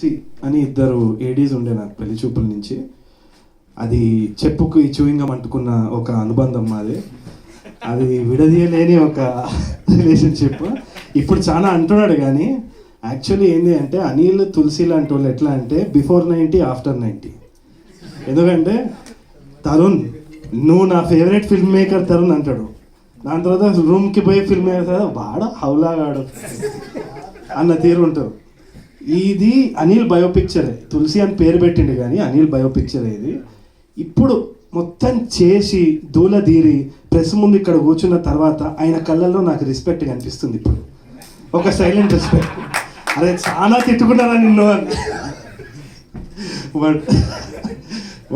C అని ఇద్దరు Aedes ఉండే నాకు పెళ్ళి చూపుల నుంచి. అది చెప్పుకు చూయింగం అంటుకున్న ఒక అనుబంధం మాది. అది విడదీయలేని ఒక రిలేషన్షిప్ ఇప్పుడు చాలా అంటున్నాడు కానీ యాక్చువల్లీ ఏంటి అంటే అనిల్ తులసి లాంటి వాళ్ళు ఎట్లా అంటే బిఫోర్ నైంటీ ఆఫ్టర్ నైంటీ ఎందుకంటే తరుణ్ నువ్వు నా ఫేవరెట్ ఫిల్మ్ మేకర్ తరుణ్ అంటాడు. దాని తర్వాత రూమ్కి పోయి ఫిల్మ్ మేకర్ వాడ హౌలాగాడు. అన్న తీరు ఉంటావు ఇది అనిల్ బయోపిక్చరే. తులసి అని పేరు పెట్టిండు కానీ అనిల్ బయోపిక్చరే ఇది. ఇప్పుడు మొత్తం చేసి దూలదీరి ప్రెస్ ముందు ఇక్కడ కూర్చున్న తర్వాత ఆయన కళ్ళల్లో నాకు రెస్పెక్ట్ కనిపిస్తుంది ఇప్పుడు. ఒక సైలెంట్ రెస్పెక్ట్ అదే చాలా తిట్టుకున్నారా నిన్ను అని. But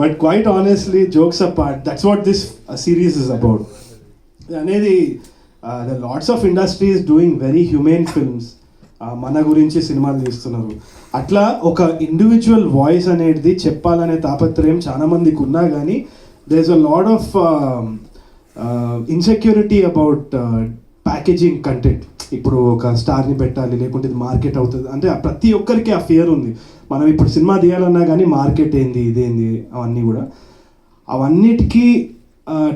but quite honestly jokes apart that's what this series is about అనేది the lots of industries doing very human films మన గురించి సినిమాలు తీస్తున్నారు. అట్లా ఒక ఇండివిజువల్ వాయిస్ అనేది చెప్పాలనే తాపత్రయం చాలా మందికి ఉన్నా కానీ there is a lot of insecurity about packaging content ఇప్పుడు ఒక స్టార్ని పెట్టాలి లేకుంటే ఇది మార్కెట్ అవుతుంది. అంటే ప్రతి ఒక్కరికి ఆ ఫియర్ ఉంది. మనం ఇప్పుడు సినిమా తీయాలన్నా కానీ మార్కెట్ ఏంది ఇదేంది అవన్నీ కూడా. అవన్నిటికీ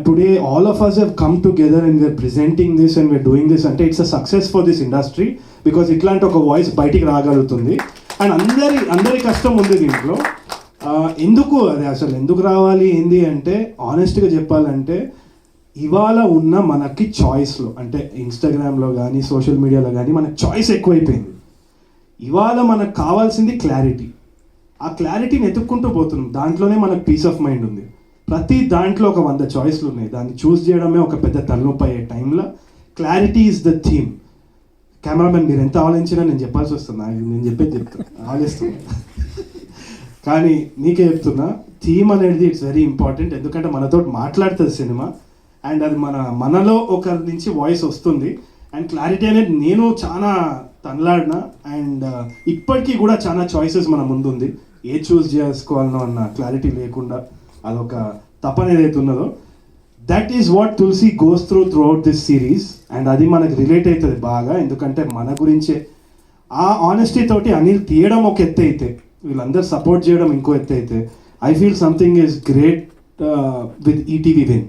today all of us have come together and we are presenting this and we are doing this అంటే it's a success for this industry because ఇట్లాంటి ఒక వాయిస్ బయటికి రాగలుగుతుంది. అండ్ అందరి అందరి కష్టం ఉంది దీంట్లో. ఎందుకు అది అసలు ఎందుకు రావాలి? ఏంది అంటే ఆనెస్ట్గా చెప్పాలంటే ఇవాళ ఉన్న మనకి చాయిస్లో అంటే ఇన్స్టాగ్రామ్లో కానీ సోషల్ మీడియాలో కానీ మనకి చాయిస్ ఎక్కువైపోయింది. ఇవాళ మనకు కావాల్సింది క్లారిటీ ఆ క్లారిటీని ఎత్తుక్కుంటూ పోతున్నాం. దాంట్లోనే మనకు పీస్ ఆఫ్ మైండ్ ఉంది. ప్రతి దాంట్లో ఒక వంద చాయిస్లు ఉన్నాయి. దాన్ని చూస్ చేయడమే ఒక పెద్ద తలనొప్పి అయ్యే టైంలో clarity is the theme cameraman మీరు ఎంత ఆలోచించినా నేను చెప్పాల్సి వస్తుంది? నేను చెప్పేది చెప్తాను ఆలోచిస్తున్నా. కానీ నీకే చెప్తున్నా థీమ్ అనేది ఇట్స్ వెరీ ఇంపార్టెంట్ ఎందుకంటే మనతో మాట్లాడుతుంది సినిమా. అండ్ అది మన మనలో ఒకరి నుంచి వాయిస్ వస్తుంది. అండ్ క్లారిటీ అనేది నేను చాలా తనలాడిన. అండ్ ఇప్పటికీ కూడా చాలా చాయిసెస్ మన ముందుంది. ఏ చూస్ చేసుకోవాలనో అన్న క్లారిటీ లేకుండా అదొక తపన ఏదైతే ఉన్నదో that is what Tulasi goes through throughout this series and అది మనకు రిలేట్ అవుతుంది బాగా ఎందుకంటే మన గురించే. ఆ ఆనెస్టీ తోటి అనిల్ తీయడం ఒక ఎత్తు అయితే వీళ్ళందరూ సపోర్ట్ చేయడం ఇంకో ఎత్తు అయితే I feel something is great with ETV Win